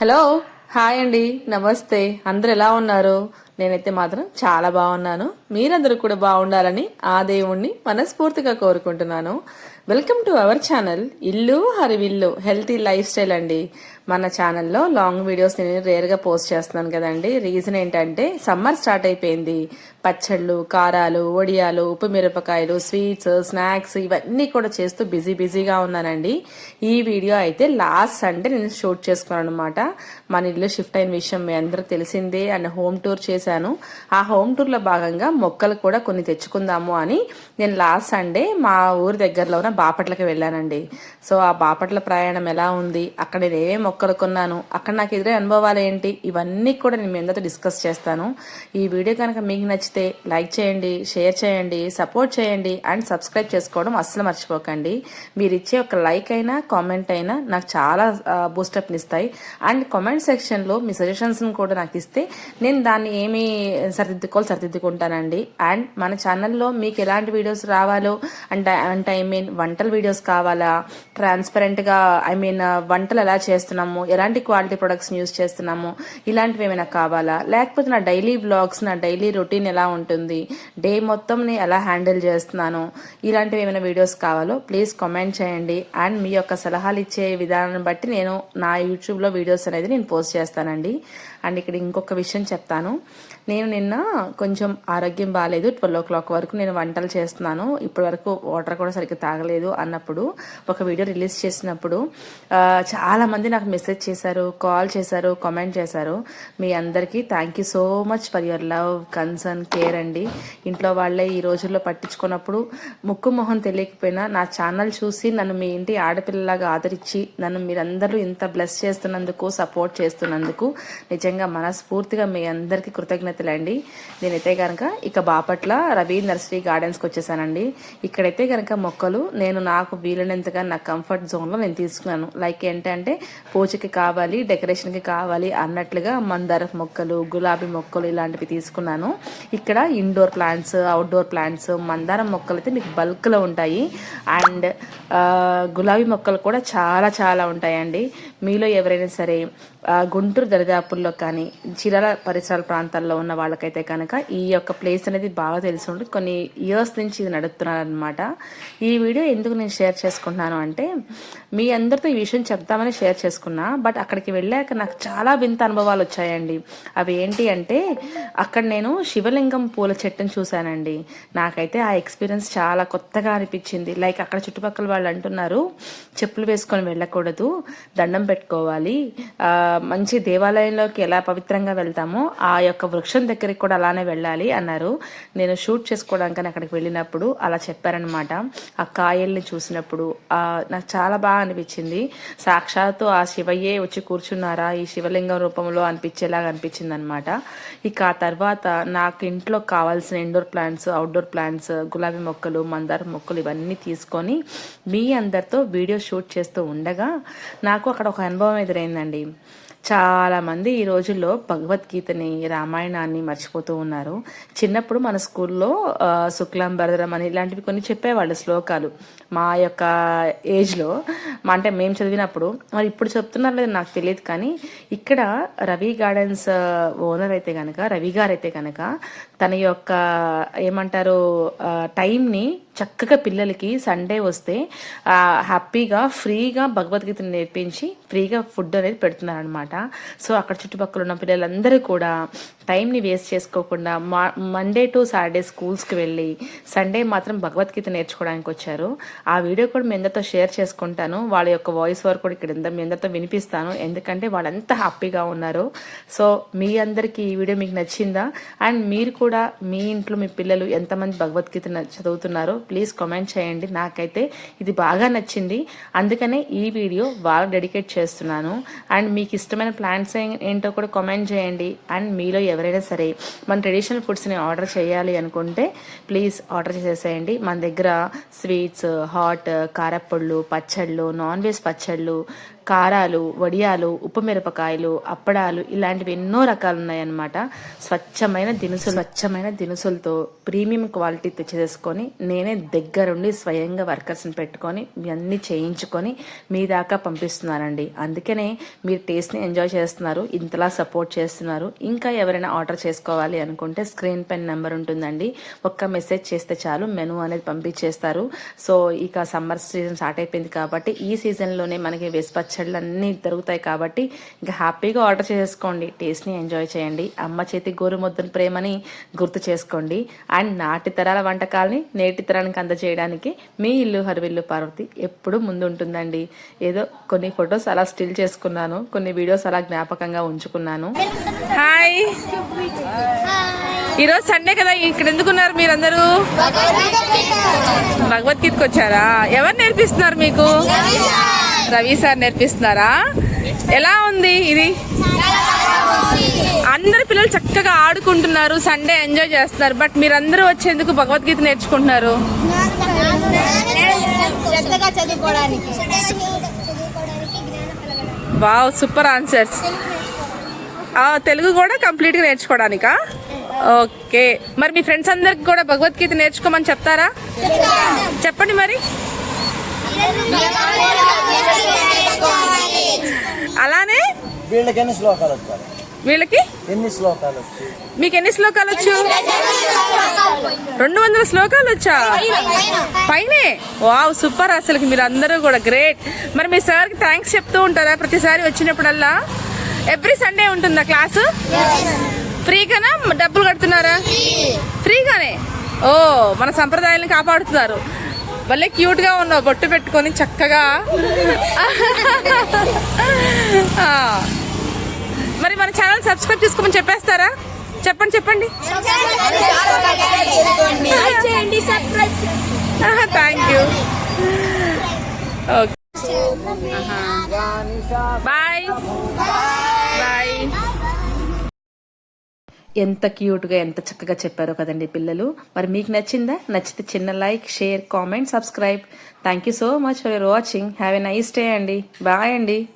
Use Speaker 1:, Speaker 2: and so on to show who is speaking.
Speaker 1: Hello. Hi అండి. నమస్తే. అందరు ఎలా ఉన్నారు? నేనైతే మాత్రం చాలా బాగున్నాను. మీరందరూ కూడా బాగుండాలని ఆ దేవుణ్ణి మనస్ఫూర్తిగా కోరుకుంటున్నాను. వెల్కమ్ టు అవర్ ఛానల్ ఇల్లు హరివిల్లు హెల్తీ లైఫ్ స్టైల్ అండి. మన ఛానల్లో లాంగ్ వీడియోస్ నేను రేర్గా పోస్ట్ చేస్తున్నాను కదండి. రీజన్ ఏంటంటే సమ్మర్ స్టార్ట్ అయిపోయింది. పచ్చళ్ళు కారాలు వడియాలు ఉప్పు మిరపకాయలు స్వీట్స్ స్నాక్స్ ఇవన్నీ కూడా చేస్తూ బిజీ బిజీగా ఉన్నానండి. ఈ వీడియో అయితే లాస్ట్ సండే నేను షూట్ చేసుకున్నాను అనమాట మన ఇల్లు షిఫ్ట్ అయిన విషయం మీ అందరూ తెలిసిందే అండ్ హోమ్ టూర్ చేశాను. ఆ హోమ్ టూర్లో భాగంగా మొక్కలు కూడా కొన్ని తెచ్చుకుందాము అని నేను లాస్ట్ సండే మా ఊరి దగ్గరలో ఉన్న బాపట్లకి వెళ్ళానండి. సో ఆ బాపట్ల ప్రయాణం ఎలా ఉంది? అక్కడ నేను ఏమేమి మొక్కలు కొన్నాను? అక్కడ నాకు ఎదురే అనుభవాలు ఏంటి? ఇవన్నీ కూడా నేను మీ అందరితో డిస్కస్ చేస్తాను. ఈ వీడియో కనుక మీకు నచ్చితే లైక్ చేయండి షేర్ చేయండి సపోర్ట్ చేయండి అండ్ సబ్స్క్రైబ్ చేసుకోవడం అస్సలు మర్చిపోకండి. మీరు ఇచ్చే ఒక లైక్ అయినా కామెంట్ అయినా నాకు చాలా బూస్టప్ ఇస్తాయి అండ్ కామెంట్ సెక్షన్లో మీ సజెషన్స్ని కూడా నాకు ఇస్తే నేను దాన్ని ఏమి సరిదిద్దుకోవాలి సరిదిద్దుకుంటానండి. అండ్ మన ఛానల్లో మీకు ఎలాంటి వీడియోస్ రావాలో అంటే అంటే ఐ మీన్ వంటల వీడియోస్ కావాలా ట్రాన్స్పరెంట్గా ఐ మీన్ వంటలు ఎలా చేస్తున్నాము ఎలాంటి క్వాలిటీ ప్రొడక్ట్స్ యూస్ చేస్తున్నాము ఇలాంటివి ఏమైనా కావాలా లేకపోతే నా డైలీ బ్లాగ్స్ నా డైలీ రొటీన్ ఎలా ఉంటుంది. డే మొత్తంని ఎలా హ్యాండిల్ చేస్తున్నాను? ఇలాంటివి ఏమైనా వీడియోస్ కావాలో ప్లీజ్ కామెంట్ చేయండి. అండ్ మీ యొక్క సలహాలు ఇచ్చే విధానాన్ని బట్టి నేను నా యూట్యూబ్లో వీడియోస్ అనేది నేను పోస్ట్ చేస్తానండి. అండ్ ఇక్కడ ఇంకొక విషయం చెప్తాను. నేను నిన్న కొంచెం ఆరోగ్యం బాగాలేదు ట్వెల్వ్ ఓ క్లాక్ వరకు నేను వంటలు చేస్తున్నాను. ఇప్పటి వరకు వాటర్ కూడా సరిగ్గా తాగలేదు అన్నప్పుడు ఒక వీడియో రిలీజ్ చేసినప్పుడు చాలామంది చాలా మంది నాకు మెసేజ్ చేశారు కాల్ చేశారు కామెంట్ చేశారు. మీ అందరికీ thank you so much for your love concern care అండి. ఇంట్లో వాళ్ళే ఈ రోజుల్లో పట్టించుకున్నప్పుడు ముక్కు మొహం తెలియకపోయినా నా ఛానల్ చూసి నన్ను మీ ఇంటి ఆడపిల్లలాగా ఆదరించి నన్ను మీరందరూ ఇంత బ్లెస్ చేస్తున్నందుకు సపోర్ట్ చేస్తున్నందుకు నిజంగా మనస్ఫూర్తిగా మీ అందరికీ కృతజ్ఞతలండి నేనైతే కనుక ఇక బాపట్ల రవి నర్సరీ గార్డెన్స్కి వచ్చేసానండి. ఇక్కడైతే కనుక మొక్కలు నేను నాకు వీలైనంతగా నా కంఫర్ట్ జోన్లో నేను తీసుకున్నాను. లైక్ ఏంటంటే పూజకి కావాలి డెకరేషన్కి కావాలి అన్నట్లుగా మందార మొక్కలు గులాబీ మొక్కలు ఇలాంటివి తీసుకున్నాను. ఇక్కడ ఇండోర్ ప్లాంట్స్ అవుట్డోర్ ప్లాంట్స్ మందారం మొక్కలు అయితే మీకు బల్క్లో ఉంటాయి. అండ్ గులాబీ మొక్కలు కూడా చాలా చాలా ఉంటాయండి. మీలో ఎవరైనా సరే గుంటూరు దరిదాపుల్లో కానీ చీరాల పరిసరాల ప్రాంతాల్లో ఉన్న వాళ్ళకైతే కనుక ఈ యొక్క ప్లేస్ అనేది బాగా తెలిసి ఉంటుంది. కొన్ని ఇయర్స్ నుంచి ఇది నడుపుతున్నారు అనమాట ఈ వీడియో ఎందుకు నేను షేర్ చేసుకుంటున్నాను అంటే మీ అందరితో ఈ విషయం చెప్తామని షేర్ చేసుకున్నా బట్ అక్కడికి వెళ్ళాక నాకు చాలా వింత అనుభవాలు వచ్చాయండి. అవి ఏంటి అంటే అక్కడ నేను శివలింగం పూల చెట్టును చూశానండి. నాకైతే ఆ ఎక్స్పీరియన్స్ చాలా కొత్తగా అనిపించింది. లైక్ అక్కడ చుట్టుపక్కల వాళ్ళు అంటున్నారు చెప్పులు వేసుకొని వెళ్ళకూడదు దండం పెట్టుకోవాలి. మంచి దేవాలయంలోకి ఎలా పవిత్రంగా వెళ్తామో ఆ యొక్క వృక్షం దగ్గరికి కూడా అలానే వెళ్ళాలి అన్నారు. నేను షూట్ చేసుకోవడానికి అక్కడికి వెళ్ళినప్పుడు అలా చెప్పారనమాట ఆ కాయల్ని చూసినప్పుడు నాకు చాలా బాగా అనిపించింది. సాక్షాత్తు ఆ శివయ్యే వచ్చి కూర్చున్నారా? ఈ శివలింగం రూపంలో అనిపించేలాగా అనిపించింది అనమాట ఇక ఆ తర్వాత నాకు ఇంట్లో కావాల్సిన ఇండోర్ ప్లాంట్స్ అవుట్డోర్ ప్లాంట్స్ గులాబీ మొక్కలు మందార మొక్కలు ఇవన్నీ తీసుకొని మీ అందరితో వీడియో షూట్ చేస్తూ ఉండగా నాకు అక్కడ ఒక అనుభవం ఎదురైందండి. చాలామంది ఈ రోజుల్లో భగవద్గీతని రామాయణాన్ని మర్చిపోతూ ఉన్నారు. చిన్నప్పుడు మన స్కూల్లో శుక్లం భరదరం అని ఇలాంటివి కొన్ని చెప్పేవాళ్ళు శ్లోకాలు. మా యొక్క ఏజ్లో మా అంటే మేము చదివినప్పుడు మరి ఇప్పుడు చెప్తున్నారు లేదు నాకు తెలియదు కానీ ఇక్కడ రవి గార్డెన్స్ ఓనర్ అయితే కనుక రవి గారు అయితే కనుక తన యొక్క ఏమంటారు టైంని చక్కగా పిల్లలకి సండే వస్తే హ్యాపీగా ఫ్రీగా భగవద్గీతను నేర్పించి ఫ్రీగా ఫుడ్ అనేది పెడుతున్నారు అనమాట సో అక్కడ చుట్టుపక్కల ఉన్న పిల్లలందరూ కూడా టైంని వేస్ట్ చేసుకోకుండా మా మండే టు సాటర్డే స్కూల్స్కి వెళ్ళి సండే మాత్రం భగవద్గీత నేర్చుకోవడానికి వచ్చారు. ఆ వీడియో కూడా మీ అందరితో షేర్ చేసుకుంటాను. వాళ్ళ యొక్క వాయిస్ వర్క్ కూడా ఇక్కడ మీ అందరితో వినిపిస్తాను. ఎందుకంటే వాళ్ళంతా హ్యాపీగా ఉన్నారు. సో మీ అందరికీ ఈ వీడియో మీకు నచ్చిందా? అండ్ మీరు కూడా మీ ఇంట్లో మీ పిల్లలు ఎంతమంది భగవద్గీత చదువుతున్నారో ప్లీజ్ కామెంట్ చేయండి. నాకైతే ఇది బాగా నచ్చింది. అందుకనే ఈ వీడియో బాగా డెడికేట్ చేస్తున్నాను. అండ్ మీకు ఇష్టమైన ప్లాన్స్ ఏంటో కూడా కామెంట్ చేయండి. అండ్ మీలో ఎవరైనా సరే మన ట్రెడిషనల్ ఫుడ్స్ని ఆర్డర్ చేయాలి అనుకుంటే ప్లీజ్ ఆర్డర్ చేసేసేయండి మన దగ్గర స్వీట్స్ హాట్ కారప్పళ్ళు పచ్చళ్ళు నాన్ వెజ్ పచ్చళ్ళు కారాలు వడియాలు ఉప్పు మిరపకాయలు అప్పడాలు ఇలాంటివి ఎన్నో రకాలు ఉన్నాయన్నమాట స్వచ్ఛమైన దినుసులు. స్వచ్ఛమైన దినుసులతో ప్రీమియం క్వాలిటీ తెచ్చేసుకొని నేనే దగ్గరుండి స్వయంగా వర్కర్స్ని పెట్టుకొని ఇవన్నీ చేయించుకొని మీ దాకా పంపిస్తున్నానండి. అందుకనే మీరు టేస్ట్ని ఎంజాయ్ చేస్తున్నారు ఇంతలా సపోర్ట్ చేస్తున్నారు. ఇంకా ఎవరైనా ఆర్డర్ చేసుకోవాలి అనుకుంటే స్క్రీన్ పెన్ నెంబర్ ఉంటుందండి. ఒక్క మెసేజ్ చేస్తే చాలు మెనూ అనేది పంపించేస్తారు. సో ఇక సమ్మర్ సీజన్ స్టార్ట్ అయిపోయింది కాబట్టి ఈ సీజన్లోనే మనకి వెస్పచ్చ పచ్చళ్ళు అన్నీ దొరుకుతాయి కాబట్టి ఇంకా హ్యాపీగా ఆర్డర్ చేసుకోండి టేస్ట్ని ఎంజాయ్ చేయండి. అమ్మ చేతి గోరు ముద్దన ప్రేమని గుర్తు చేసుకోండి. అండ్ నాటి తరాల వంటకాలని నేటి తరానికి అందజేయడానికి మీ ఇల్లు హరివిల్లు పార్వతి ఎప్పుడు ముందు ఉంటుందండి ఏదో కొన్ని ఫొటోస్ అలా స్టిల్ చేసుకున్నాను కొన్ని వీడియోస్ అలా జ్ఞాపకంగా ఉంచుకున్నాను. హాయ్! ఈరోజు సండే కదా ఇక్కడ ఎందుకున్నారు మీరందరూ? భగవద్గీతకు వచ్చారా. ఎవరు నేర్పిస్తున్నారు మీకు? రవి సార్ నేర్పిస్తున్నారా? ఎలా ఉంది ఇది? అందరు పిల్లలు చక్కగా ఆడుకుంటున్నారు సండే ఎంజాయ్ చేస్తున్నారు బట్ మీరందరూ వచ్చేందుకు భగవద్గీత నేర్చుకుంటున్నారు? Wow super answers. తెలుగు కూడా కంప్లీట్గా నేర్చుకోవడానికా? ఓకే. మరి మీ ఫ్రెండ్స్ అందరికి కూడా భగవద్గీత నేర్చుకోమని చెప్తారా? చెప్పండి మరి. అలానే
Speaker 2: వీళ్ళకి ఎన్ని శ్లోకాలు వచ్చారు
Speaker 1: వీళ్ళకి?
Speaker 2: ఎన్ని శ్లోకాలు వచ్చి
Speaker 1: మీకు ఎన్ని శ్లోకాలు వచ్చు? రెండు వందల శ్లోకాలు వచ్చా? పైనే? వావ్ సూపర్ అసలుకి మీరు అందరూ కూడా. గ్రేట్ మరి మీ సార్కి థ్యాంక్స్ చెప్తూ ఉంటారా? ప్రతిసారి వచ్చినప్పుడల్లా? ఎవ్రీ సండే ఉంటుందా క్లాసు? ఫ్రీగానా డబ్బులు కడుతున్నారా? ఫ్రీగానే ఓ మన సంప్రదాయాలను కాపాడుతున్నారు. భలే క్యూట్గా ఉన్నావు. బొట్టు పెట్టుకొని చక్కగా. మరి మన ఛానల్ సబ్స్క్రైబ్ చేసుకోమని చెప్పేస్తారా? చెప్పండి చెప్పండి. థ్యాంక్ యూ ఓకే బాయ్ ఎంత క్యూట్గా ఎంత చక్కగా చెప్పారో కదండి పిల్లలు. మరి మీకు నచ్చిందా? నచ్చితే చిన్న like share comment subscribe. Thank you so much for your watching have a nice day అండి. బాయ్ అండి.